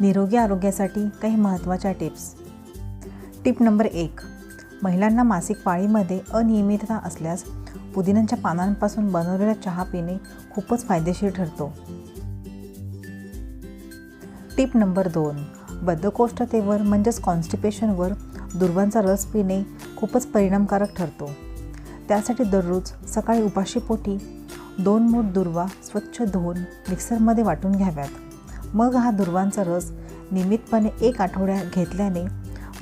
निरोगी आरोग्यासाठी काही महत्त्वाच्या टिप्स. टिप नंबर एक महिलांना मासिक पाळीमध्ये अनियमितता असल्यास पुदिन्याच्या पानांपासून बनवलेला चहा पिणे खूपच फायदेशीर ठरतो. टिप नंबर दोन बद्धकोष्ठतेवर म्हणजेच कॉन्स्टिपेशनवर दुर्वांचा रस पिणे खूपच परिणामकारक ठरतो. त्यासाठी दररोज सकाळी उपाशीपोटी दोन मूठ दुर्वा स्वच्छ धुवून मिक्सरमध्ये वाटून घ्याव्यात. मग हा दुर्वांचा रस नियमितपणे एक आठवड्या घेतल्याने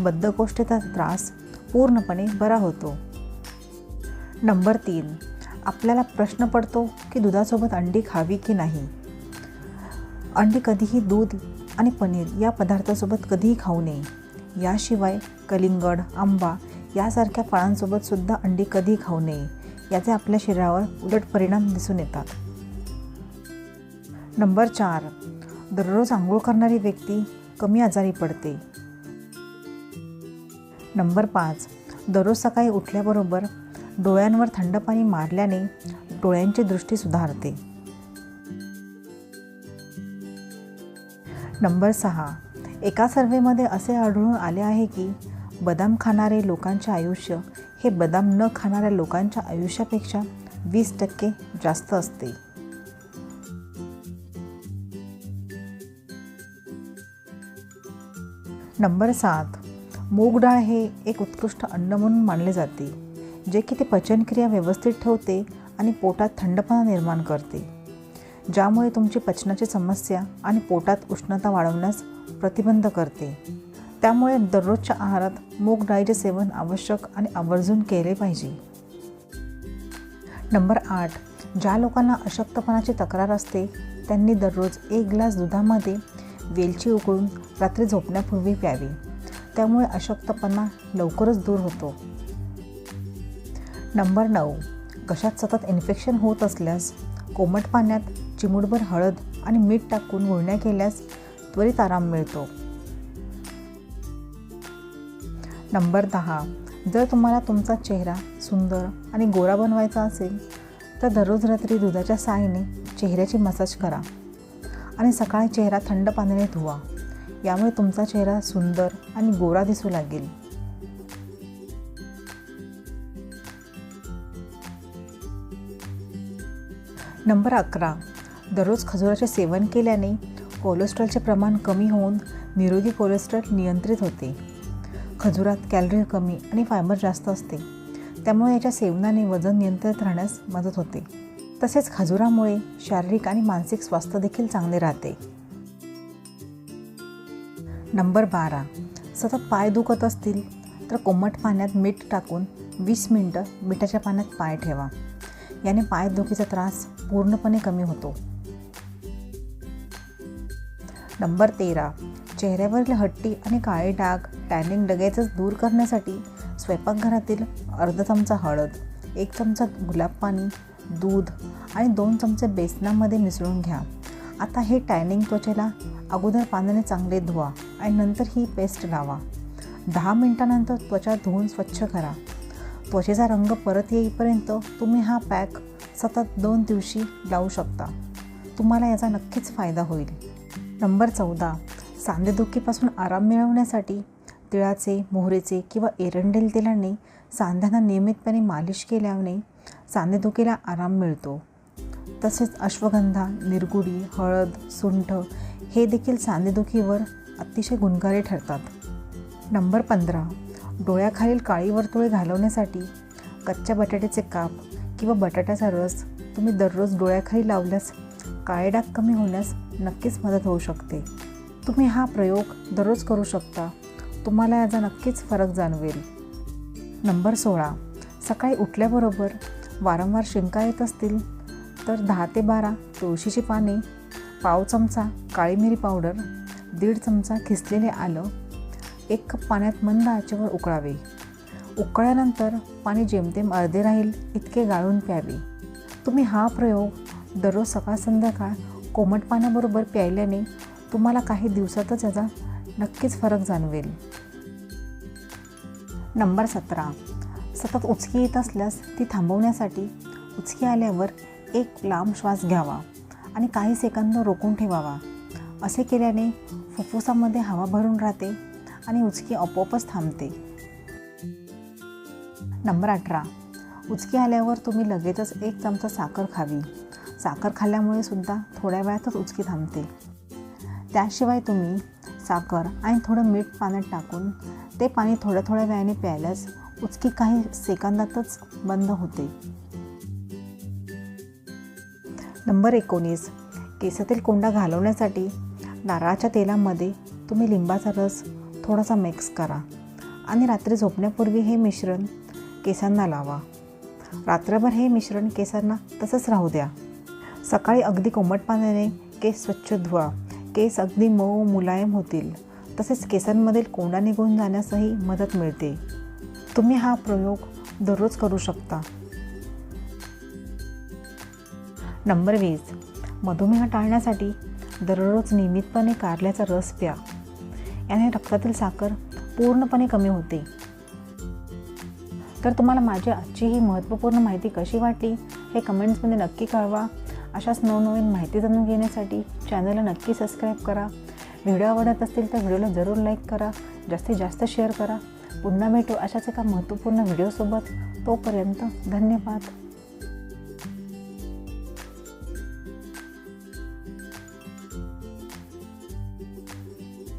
बद्धकोष्ठतेचा त्रास पूर्णपणे बरा होतो. नंबर तीन. आपल्याला प्रश्न पडतो की दुधासोबत अंडी खावी की नाही? अंडी कधीही दूध आणि पनीर या पदार्थासोबत कधीही खाऊ नये. याशिवाय कलिंगड आंबा यासारख्या फळांसोबत सुद्धा अंडी कधीही खाऊ नये याचे आपल्या शरीरावर उलट परिणाम दिसून येतात. नंबर चार. दररोज आंघोळ करणारी व्यक्ती कमी आजारी पडते. नंबर पाच. दररोज सकाळी उठल्याबरोबर डोळ्यांवर थंड पाणी मारल्याने डोळ्यांची दृष्टी सुधारते. नंबर सहा. एका सर्वेमध्ये असे आढळून आले आहे की बदाम खाणारे लोकांचे आयुष्य हे बदाम न खाणाऱ्या लोकांच्या आयुष्यापेक्षा वीस टक्के जास्त असते. नंबर सात. मूग डाळ हे एक उत्कृष्ट अन्न म्हणून मानले जाते जे की ते पचनक्रिया व्यवस्थित ठेवते आणि पोटात थंडपणा निर्माण करते. ज्यामुळे तुमची पचनाची समस्या आणि पोटात उष्णता वाढवण्यास प्रतिबंध करते. त्यामुळे दररोजच्या आहारात मूग डाळीचे सेवन आवश्यक आणि आवर्जून केले पाहिजे. नंबर आठ. ज्या लोकांना अशक्तपणाची तक्रार असते त्यांनी दररोज एक ग्लास दुधामध्ये वेलची उकळून रात्री झोपण्यापूर्वी प्यावी. त्यामुळे अशक्तपणा लवकरच दूर होतो. नंबर नऊ. घशात सतत इन्फेक्शन होत असल्यास कोमट पाण्यात चिमूटभर हळद आणि मीठ टाकून गुळण्या केल्यास त्वरित आराम मिळतो. नंबर दहा. जर तुम्हाला तुमचा चेहरा सुंदर आणि गोरा बनवायचा असेल तर दररोज रात्री दुधाच्या साहाय्याने चेहऱ्याची मसाज करा. आणि सकाळी चेहरा थंड पाण्याने धुवा. यामुळे तुमचा चेहरा सुंदर आणि गोरा दिसू लागेल. नंबर अकरा. दररोज खजुराचे सेवन केल्याने कोलेस्ट्रॉलचे प्रमाण कमी होऊन निरोगी कोलेस्ट्रॉल नियंत्रित होते. खजुरात कॅलरी कमी आणि फायबर जास्त असते. त्यामुळे याच्या सेवनाने वजन नियंत्रित राहण्यास मदत होते. तसेच खजुरामुळे शारीरिक आणि मानसिक स्वास्थ्य देखील चांगले राहते. नंबर बारा. सतत पाय दुखत असतील तर कोमट पाण्यात मीठ टाकून वीस मिनटं मिठाच्या पाण्यात पाय ठेवा. याने पायदुखीचा त्रास पूर्णपणे कमी होतो. नंबर तेरा. चेहऱ्यावरील हट्टी आणि काळे डाग टॅनिंग डगेचंच दूर करण्यासाठी स्वयंपाकघरातील अर्धा चमचा हळद एक चमचा गुलाब पाणी दूध आणि दोन चमचे बेसनामध्ये मिसळून घ्या. आता हे टॅनिंग त्वचेला अगोदर पाण्याने चांगले धुवा आणि नंतर ही पेस्ट लावा. दहा मिनटानंतर त्वचा धुवून स्वच्छ करा. त्वचेचा रंग परत येईपर्यंत तुम्ही हा पॅक सतत दोन दिवशी लावू शकता. तुम्हाला याचा नक्कीच फायदा होईल. नंबर चौदा. सांधेदुखीपासून आराम मिळवण्यासाठी तिळाचे मोहरेचे किंवा एरंडेल तेलाने सांध्यांना नियमितपणे मालिश केल्याने सांधेदुखीला आराम मिळतो. तसेच अश्वगंधा निरगुडी हळद सुंठ हे देखील सांधेदुखीवर अतिशय गुणकारी ठरतात. नंबर पंधरा. डोळ्याखालील काळी वर्तुळे घालवण्यासाठी कच्च्या बटाट्याचे काप किंवा बटाट्याचा रस तुम्ही दररोज डोळ्याखाली लावल्यास काळे डाग कमी होण्यास नक्कीच मदत होऊ शकते. तुम्ही हा प्रयोग दररोज करू शकता. तुम्हाला याचा नक्कीच फरक जाणवेल. नंबर सोळा. सकाळी उठल्याबरोबर वारंवार शिंका येत असतील तर दहा ते बारा तुळशीची पाने पाव चमचा काळी मिरी पावडर दीड चमचा खिसलेले आलं एक कप पाण्यात मंद आचेवर उकळावे. उकळल्यानंतर पाणी जेमतेम अर्धे राहील इतके गाळून प्यावे. तुम्ही हा प्रयोग दररोज सकाळ संध्याकाळ कोमट पाण्याबरोबर प्यायल्याने तुम्हाला काही दिवसातच याचा नक्कीच फरक जाणवेल. नंबर सतरा. सतत उचकी येत असल्यास ती थांबवण्यासाठी उचकी आल्यावर एक लांब श्वास घ्यावा आणि काही सेकंद रोखून ठेवावा. असे केल्याने फुफ्फुसामध्ये हवा भरून राहते आणि उचकी आपोआपच थांबते. नंबर अठरा. उचकी आल्यावर तुम्ही लगेचच एक चमचा साखर खावी. साखर खाल्ल्यामुळे सुद्धा थोड्या वेळातच उचकी थांबते. त्याशिवाय तुम्ही साखर आणि थोडं मीठ पाण्यात टाकून ते पाणी थोड्या थोड्या वेळाने प्यायल्यास उचकी काही सेकंदातच बंद होते. नंबर एकोणीस. केसातील कोंडा घालवण्यासाठी नारळाच्या तेलामध्ये तुम्ही लिंबाचा रस थोडासा मिक्स करा आणि रात्री झोपण्यापूर्वी हे मिश्रण केसांना लावा. रात्रभर हे मिश्रण केसांना तसंच राहू द्या. सकाळी अगदी कोमट पाण्याने केस स्वच्छ धुवा. केस अगदी मऊ मुलायम होतील. तसेच केसांमधील कोंडा निघून जाण्यासही मदत मिळते. तुम्ही हा प्रयोग दररोज करू शकता. नंबर वीस. मधुमेह टाळण्यासाठी दररोज नियमितपणे कारल्याचा रस प्या. याने रक्तातील साखर पूर्णपणे कमी होते. तर तुम्हाला माझी आजची ही महत्त्वपूर्ण माहिती कशी वाटली हे कमेंट्समध्ये नक्की कळवा. अशाच नवनवीन माहिती जाणून घेण्यासाठी चॅनलला नक्की सबस्क्राईब करा. व्हिडिओ आवडत असतील तर व्हिडिओला जरूर लाईक करा. जास्तीत जास्त शेअर करा. पुन्हा भेटू अशाच एका महत्त्वपूर्ण व्हिडिओसोबत. तोपर्यंत धन्यवाद.